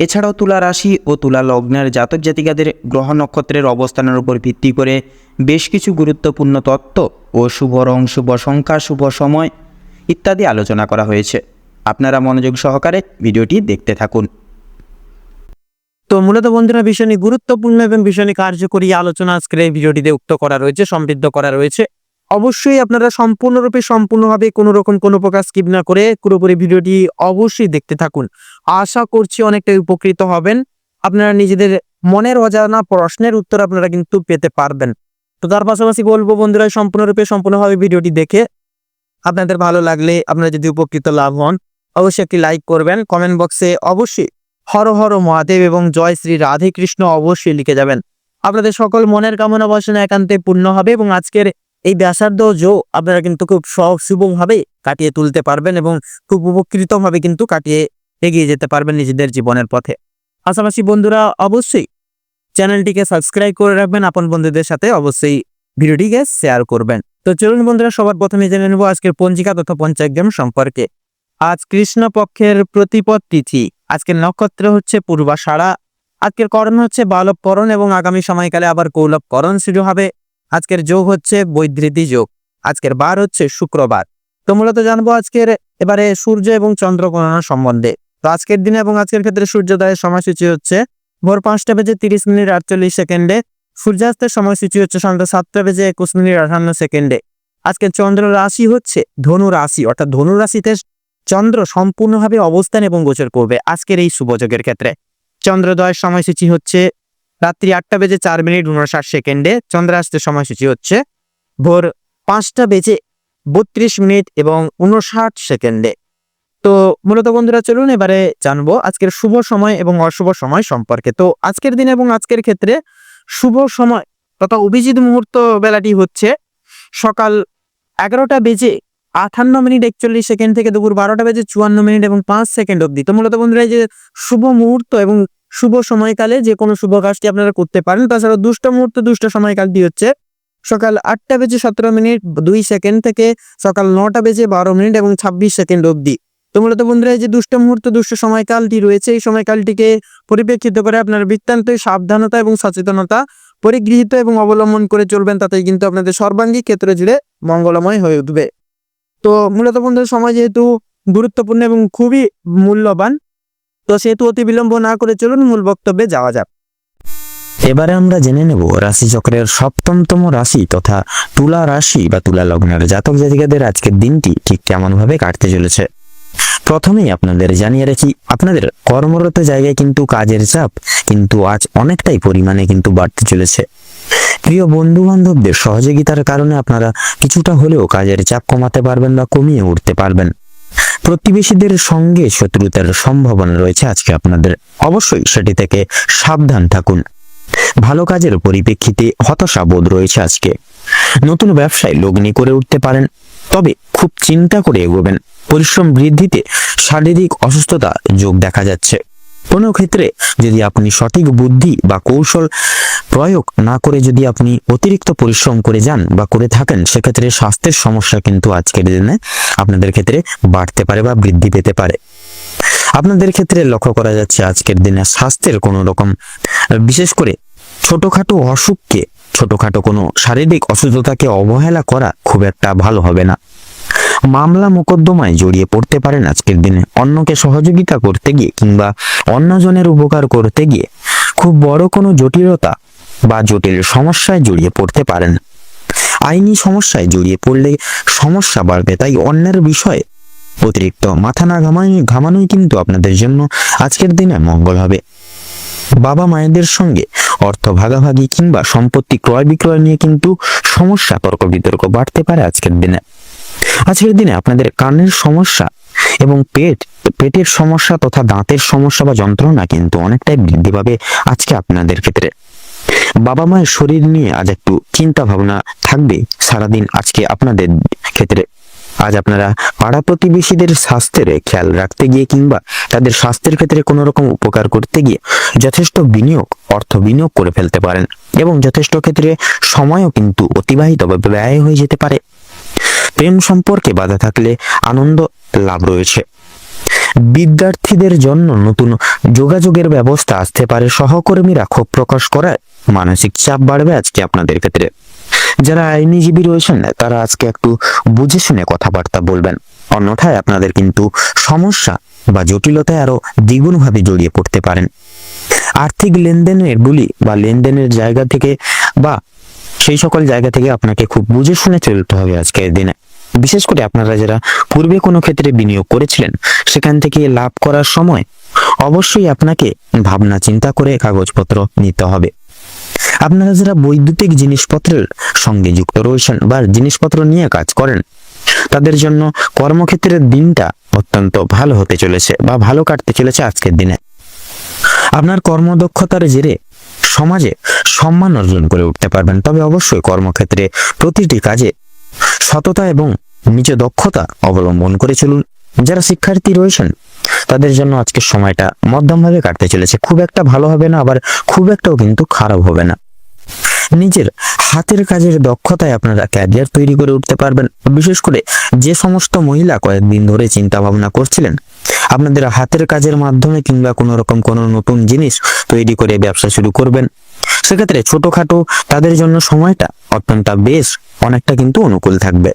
এছাড়াও তুলা রাশি ও তুলা লগ্নের জাতক জাতিকাদের গ্রহ নক্ষত্রের অবস্থানের উপর ভিত্তি করে বেশ কিছু গুরুত্বপূর্ণ তত্ত্ব ও শুভ রং, শুভ সংখ্যা, শুভ সময় ইত্যাদি আলোচনা করা হয়েছে। আপনারা মনোযোগ সহকারে ভিডিওটি দেখতে থাকুন। তো মূলত বন্ধুরা, ভীষণই গুরুত্বপূর্ণ এবং ভীষণই কার্যকরী আলোচনা আজকের এই ভিডিওটিতে উক্ত করা রয়েছে, সমৃদ্ধ করা রয়েছে। অবশ্যই আপনারা সম্পূর্ণরূপে সম্পূর্ণভাবে কোনো রকম কোনো প্রকার স্কিপ না করে পুরোপুরি ভিডিওটি অবশ্যই দেখতে থাকুন। আশা করছি অনেকটা উপকৃত হবেন। আপনারা নিজেদের মনের অজানা প্রশ্নের উত্তর আপনারা কিন্তু পেতে পারবেন। তো তার পাশাপাশি বলব বন্ধুরা, সম্পূর্ণরূপে সম্পূর্ণভাবে ভিডিওটি দেখে আপনাদের ভালো লাগলে আপনারা যদি উপকৃত লাভ হন, অবশ্যই একটি লাইক করবেন। কমেন্ট বক্সে অবশ্যই হর হর মহাদেব এবং জয় শ্রী রাধে কৃষ্ণ অবশ্যই লিখে যাবেন। আপনাদের সকল মনের কামনা বাসনা একান্তে পূর্ণ হবে এবং আজকের এই ব্যাসার্ধ জো আপনারা কিন্তু খুব সহজ শুভভাবে কাটিয়ে তুলতে পারবেন এবং খুব উপকৃতভাবে কিন্তু কাটিয়ে এগিয়ে যেতে পারবেন নিজেদের জীবনের পথে। পাশাপাশি বন্ধুরা, অবশ্যই চ্যানেলটিকে সাবস্ক্রাইব করে রাখবেন, আপন বন্ধুদের সাথে অবশ্যই ভিডিওটিকে শেয়ার করবেন। তো চলুন বন্ধুরা, সবার প্রথমে জেনে নেব আজকের পঞ্জিকা তথা পঞ্চাগ্রাম সম্পর্কে। আজ কৃষ্ণপক্ষের প্রতিপদ তিথি। আজকের নক্ষত্র হচ্ছে পূর্বাষাঢ়া। আজকের করণ হচ্ছে বালবকরণ এবং আগামী সময়কালে আবার কৌলভকরণ শুরু হবে। আজকের যোগ হচ্ছে বৈদ্যুতি যোগ, আজকের বার হচ্ছে শুক্রবার। তো মূলত জানব আজকের এবারে সূর্য এবং চন্দ্র গণনা সম্বন্ধে। তো আজকের দিনে এবং আজকের ক্ষেত্রে সূর্যোদয়ের সময়সূচি হচ্ছে ভোর পাঁচটা বেজে তিরিশ মিনিট আটচল্লিশ সেকেন্ডে, সূর্যাস্তের সময়সূচি হচ্ছে সন্ধ্যা সাতটা বেজে একুশ মিনিট আঠান্ন সেকেন্ডে। আজকে চন্দ্র রাশি হচ্ছে ধনু রাশি, অর্থাৎ ধনু রাশিতে চন্দ্র সম্পূর্ণভাবে অবস্থান এবং গোচর করবে আজকের এই শুভযোগের ক্ষেত্রে। চন্দ্রোদয়ের সময়সূচি হচ্ছে রাত্রি আটটা বেজে চার মিনিট উনষাট সেকেন্ডে চন্দ্রাস্তের সময়সূচি হচ্ছে ভোর পাঁচটা বেজে বত্রিশ মিনিট এবং উনষাট সেকেন্ডে। তো মূলত বন্ধুরা, চলুন এবারে জানব আজকের শুভ সময় এবং অশুভ সময় সম্পর্কে। তো আজকের দিন এবং আজকের ক্ষেত্রে শুভ সময় তথা অভিজিৎ মুহূর্ত বেলাটি হচ্ছে সকাল এগারোটা বেজে আটান্ন মিনিট একচল্লিশ সেকেন্ড থেকে দুপুর বারোটা বেজে চুয়ান্ন মিনিট এবং পাঁচ সেকেন্ড অবধি। তো মূলত বন্ধুরা, এই যে শুভ মুহূর্ত এবং শুভ সময়কালে যে কোনো শুভ কাজটি আপনারা করতে পারেন। তাছাড়া দুষ্ট মুহূর্ত দুষ্ট সময়কালটি হচ্ছে সকাল আটটা বেজে সতেরো মিনিট, দুই সেকেন্ড থেকে সকাল নটা বেজে বারো মিনিট এবং ছাব্বিশ সেকেন্ড অবধি। তো মূলত বন্ধুরা, এই যে দুষ্ট মুহূর্ত দুষ্ট সময়কালটি রয়েছে, এই সময়কালটিকে পরিপ্রেক্ষিত করে আপনার বৃত্তান্তই সাবধানতা এবং সচেতনতা পরিগৃহীত এবং অবলম্বন করে চলবেন, তাতেই কিন্তু আপনাদের সর্বাঙ্গী ক্ষেত্র জুড়ে মঙ্গলময় হয়ে উঠবে। তো মূলত বন্ধুদের সময় যেহেতু গুরুত্বপূর্ণ এবং খুবই মূল্যবান তো সেহেতু অতি বিলম্ব না করে চলুন মূল বক্তব্যে যাওয়া যাক। এবারে আমরা জেনে নেব রাশিচক্রের সপ্তমতম রাশি তথা তুলা রাশি বা তুলা লগ্নের জাতক জাতিকাদের আজকের দিনটি ঠিক কেমনভাবে কাটতে চলেছে। প্রথমেই আপনাদের জানিয়ে রাখি, আপনাদের কর্মরত জায়গায় কিন্তু কাজের চাপ কিন্তু আজ অনেকটাই পরিমাণে কিন্তু বাড়তে চলেছে। প্রিয় বন্ধু বান্ধবদের সহযোগিতার কারণে আপনারা কিছুটা হলেও কাজের চাপ কমাতে পারবেন বা কমিয়ে উঠতে পারবেন। প্রতিবেশীদের সঙ্গে শত্রুতার সম্ভাবনা রয়েছে আজকে আপনাদের। অবশ্যই সেটি থেকে সাবধান থাকুন। ভালো কাজের পরিপ্রেক্ষিতে হতাশা বোধ রয়েছে আজকে। নতুন ব্যবসায় লগ্নি করে উঠতে পারেন, তবে খুব চিন্তা করে এগোবেন। পরিশ্রম বৃদ্ধিতে শারীরিক অসুস্থতা যোগ দেখা যাচ্ছে। কোনো ক্ষেত্রে যদি আপনি সঠিক বুদ্ধি বা কৌশল প্রয়োগ না করে যদি আপনি অতিরিক্ত পরিশ্রম করে যান বা করে থাকেন, সেক্ষেত্রে স্বাস্থ্যের সমস্যা কিন্তু আজকের দিনে আপনাদের ক্ষেত্রে বাড়তে পারে বা বৃদ্ধি পেতে পারে। আপনাদের ক্ষেত্রে লক্ষ্য করা যাচ্ছে আজকের দিনে স্বাস্থ্যের কোনো রকম, বিশেষ করে ছোটখাটো অসুখকে, ছোটখাটো কোনো শারীরিক অসুস্থতাকে অবহেলা করা খুব একটা ভালো হবে না। মামলা মোকদ্দমায় জড়িয়ে পড়তে পারেন আজকের দিনে। অন্যকে সহযোগিতা করতে গিয়ে কিংবা অন্যজনের উপকার করতে গিয়ে খুব বড় কোনো জটিলতা বা জটিল সমস্যায় জড়িয়ে পড়তে পারেন। আইনি সমস্যায় জড়িয়ে পড়লে সমস্যা বাড়বে, তাই অন্যের বিষয়ে অতিরিক্ত মাথা না ঘামাই ঘামানোই কিন্তু আপনাদের জন্য আজকের দিনে মঙ্গল হবে। বাবা মায়েদের সঙ্গে অর্থ ভাগাভাগি কিংবা সম্পত্তি ক্রয় বিক্রয় নিয়ে কিন্তু সমস্যা তর্ক বিতর্ক বাড়তে পারে আজকের দিনে। আজকের দিনে আপনাদের কানের সমস্যা এবং পেট, পেটের সমস্যা তথা দাঁতের সমস্যা বা যন্ত্রণা কিন্তু অনেকটাই বৃদ্ধি পাবে আজকে আপনাদের ক্ষেত্রে। বাবা মায়ের শরীর নিয়ে আজ একটু চিন্তা ভাবনা থাকবে সারাদিন আজকে আপনাদের ক্ষেত্রে। আজ আপনারা পাড়া প্রতিবেশীদের স্বাস্থ্যের খেয়াল রাখতে গিয়ে কিংবা তাদের স্বাস্থ্যের ক্ষেত্রে কোনো রকম উপকার করতে গিয়ে যথেষ্ট বিনিয়োগ, অর্থ বিনিয়োগ করে ফেলতে পারেন। এবং যথেষ্ট ক্ষেত্রে সময়ও কিন্তু অতিবাহিত বা ব্যয় হয়ে যেতে পারে। প্রেম সম্পর্কে বাধা থাকলে আনন্দ লাভ রয়েছে। বিদ্যার্থীদের জন্য নতুন যোগাযোগের ব্যবস্থা আসতে পারে। সহকর্মীরা ক্ষোভ প্রকাশ করায় মানসিক চাপ বাড়বে আজকে আপনাদের ক্ষেত্রে। যারা আইনজীবী রয়েছেন, তারা আজকে একটু বুঝে শুনে কথাবার্তা বলবেন। অন্যথায় আপনাদের কিন্তু সমস্যা বা জটিলতায় আরও দ্বিগুণভাবে জড়িয়ে পড়তে পারেন। আর্থিক লেনদেনের গুলি বা লেনদেনের জায়গা থেকে বা সেই সকল জায়গা থেকে আপনাকে খুব বুঝে শুনে চলতে হবে আজকের দিনে। বিশেষ করে আপনারা যারা পূর্বে কোনো ক্ষেত্রে বিনিয়োগ করেছিলেন, সেখান থেকে লাভ করার সময় অবশ্যই আপনাকে ভাবনা চিন্তা করে কাগজপত্র নিতে হবে। আপনারা যারা বৈদ্যুতিক জিনিসপত্রের সঙ্গে যুক্ত রয়েছেন বা জিনিসপত্র নিয়ে কাজ করেন, তাদের জন্য কর্মক্ষেত্রের দিনটা অত্যন্ত ভালো হতে চলেছে বা ভালো কাটতে চলেছে আজকের দিনে। আপনার কর্মদক্ষতার জেরে সমাজে সম্মান অর্জন করে উঠতে পারবেন। তবে অবশ্যই কর্মক্ষেত্রে প্রতিটি কাজে সততা এবং নিজ দক্ষতা অবলম্বন করে চলুন। যারা শিক্ষার্থী রয়েছেন, তাদের জন্য আজকের সময়টা মধ্যমভাবে কাটতে চলেছে। খুব একটা ভালো হবে না, আবার খুব একটাও কিন্তু খারাপ হবে না। নিজের হাতের কাজের দক্ষতায় আপনারা ক্যারিয়ার তৈরি করে উঠতে পারবেন। বিশেষ করে যে সমস্ত মহিলা কয়েকদিন ধরে চিন্তা ভাবনা করছিলেন, আপনাদের হাতের কাজের মাধ্যমে কিংবা কোনো রকম কোনো নতুন জিনিস তৈরি করে ব্যবসা শুরু করবেন। সেক্ষেত্রে ছোটখাটো তাদের জন্য সময়টা অত্যন্ত বেশ, অনেকটা কিন্তু অনুকূল থাকবে।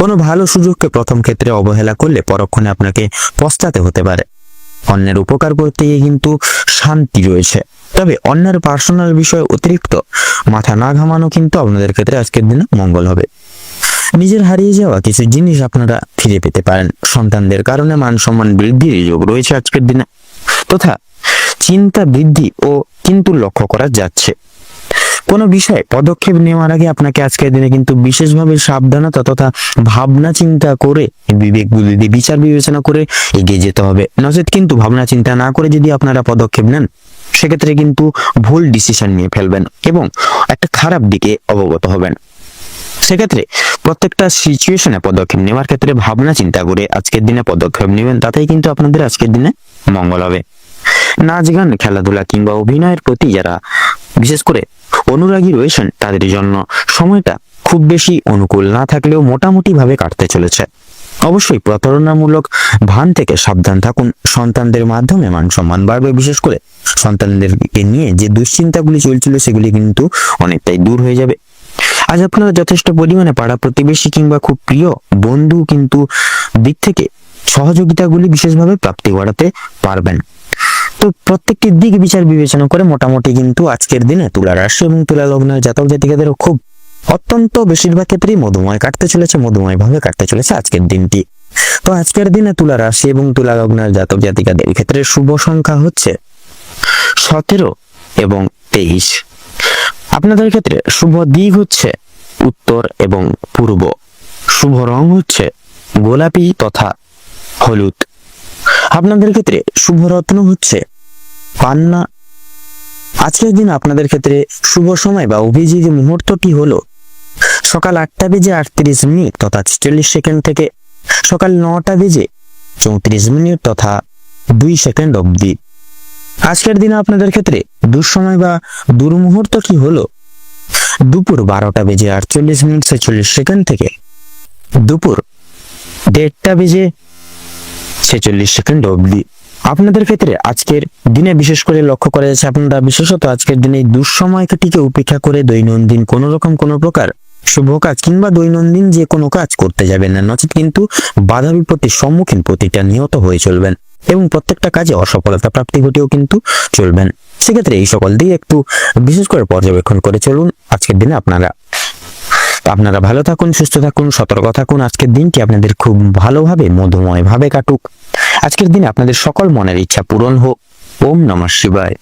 কোনো ভালো সুযোগকে প্রথম ক্ষেত্রে অবহেলা করলে পরক্ষণে আপনাকে পস্তাতে হতে পারে। অন্যের উপকার করতে গিয়ে কিন্তু শান্তি রয়েছে। তবে অন্যের পার্সোনাল বিষয়ে অতিরিক্ত, মাথা না ঘামানো কিন্তু আপনাদের ক্ষেত্রে আজকের দিনে মঙ্গল হবে। নিজের হারিয়ে যাওয়া কিছু জিনিস আপনারা ফিরে পেতে পারেন। সন্তানদের কারণে মান সম্মান বৃদ্ধির যোগ রয়েছে আজকের দিনে। তথা চিন্তা বৃদ্ধি ও কিন্তু লক্ষ্য করা যাচ্ছে। কোনো বিষয়ে পদক্ষেপ নেওয়ার আগে আপনাকে আজকের দিনে কিন্তু বিশেষভাবে সাবধানতা তথা ভাবনা চিন্তা করে বিবেক বুদ্ধি, বিচার বিবেচনা করে এগিয়ে যেতে হবে। নচেত কিন্তু ভাবনা চিন্তা না করে যদি আপনারা পদক্ষেপ নেন, সেক্ষেত্রে কিন্তু ভুল ডিসিশন নিয়ে ফেলবেন এবং একটা খারাপ দিকে অবগত হবেন। সেক্ষেত্রে প্রত্যেকটা সিচুয়েশনে পদক্ষেপ নেওয়ার ক্ষেত্রে ভাবনা চিন্তা করে আজকের দিনে পদক্ষেপ নেবেন, তাতেই কিন্তু আপনাদের আজকের দিনে মঙ্গল হবে। নাচ, গান, খেলাধুলা কিংবা অভিনয়ের প্রতি যারা, বিশেষ করে অনুরাগী রয়েছেন তাদের জন্য। সময়টা খুব বেশি অনুকূল না থাকলেও মোটামুটি ভাবে কাটতে চলেছে। অবশ্যই প্রতারণামূলক ভান থেকে সাবধান থাকুন। সন্তানদের মাধ্যমে মান সম্মান বাড়বে। বিশেষ করে সন্তানদেরকে নিয়ে যে দুশ্চিন্তাগুলি চলছিল, সেগুলি কিন্তু অনেকটাই দূর হয়ে যাবে। আজ আপনারা যথেষ্ট পরিমাণে পাড়া প্রতিবেশী কিংবা খুব প্রিয় বন্ধু কিন্তু দিক থেকে সহযোগিতাগুলি বিশেষভাবে প্রাপ্তি ঘটাতে পারবেন। তো প্রত্যেকটি দিক বিচার বিবেচনা করে মোটামুটি কিন্তু আজকের দিনে তুলা রাশি এবং তুলা লগ্নের জাতক জাতিকাদের খুব অত্যন্ত বেশিরভাগ ক্ষেত্রেই মধুময় কাটতে চলেছে মধুময় ভাবে কাটতে চলেছে আজকের দিনটি। তো আজকের দিনে তুলা রাশি এবং তুলা লগ্নের জাতক জাতিকাদের ক্ষেত্রে শুভ সংখ্যা হচ্ছে সতেরো এবং তেইশ। আপনাদের ক্ষেত্রে শুভ দিক হচ্ছে উত্তর এবং পূর্ব। শুভ রং হচ্ছে গোলাপি তথা হলুদ। আপনাদের ক্ষেত্রে শুভ রত্ন হচ্ছে। পান্না আজকের দিন আপনাদের ক্ষেত্রে শুভ সময় বা অভিজিৎ মুহূর্তটি হলো, সকাল আটটা বেজে আটত্রিশ মিনিট তথা ছেচল্লিশ সেকেন্ড থেকে সকাল নটা বেজে চৌত্রিশ মিনিট তথা দুই সেকেন্ড অবধি। আজকের দিনে আপনাদের ক্ষেত্রে দুঃসময় বা দুর্মুহূর্ত কি হলো, দুপুর বারোটা বেজে আটচল্লিশ মিনিট ছেচল্লিশ সেকেন্ড থেকে দুপুর দেড়টা বেজে ছেচল্লিশ সেকেন্ড অবধি। আপনাদের ক্ষেত্রে আজকের দিনে বিশেষ করে লক্ষ্য করা যাচ্ছে আপনারা বিশেষত আজকের দিনে দুঃসময়টিকে উপেক্ষা করে দৈনন্দিন কোনো রকম কোনো প্রকার শুভ কাজ কিংবা দৈনন্দিন যে কোনো কাজ করতে যাবেন না। নচেত কিন্তু বাধা বিপত্তির সম্মুখীন প্রতিটা নিহত হয়ে চলবেন এবং প্রত্যেকটা কাজে অসফলতা প্রাপ্তি ঘটেও কিন্তু চলবেন। সেক্ষেত্রে এই সকল দিয়ে একটু বিশেষ করে পর্যবেক্ষণ করে চলুন আজকের দিনে আপনারা। আপনারা ভালো থাকুন, সুস্থ থাকুন, সতর্ক থাকুন। আজকের দিনটি আপনাদের খুব ভালোভাবে মধুময় ভাবে কাটুক। আজকের দিনে আপনাদের সকল মনের ইচ্ছা পূরণ হোক। ওম নমঃ শিবায়।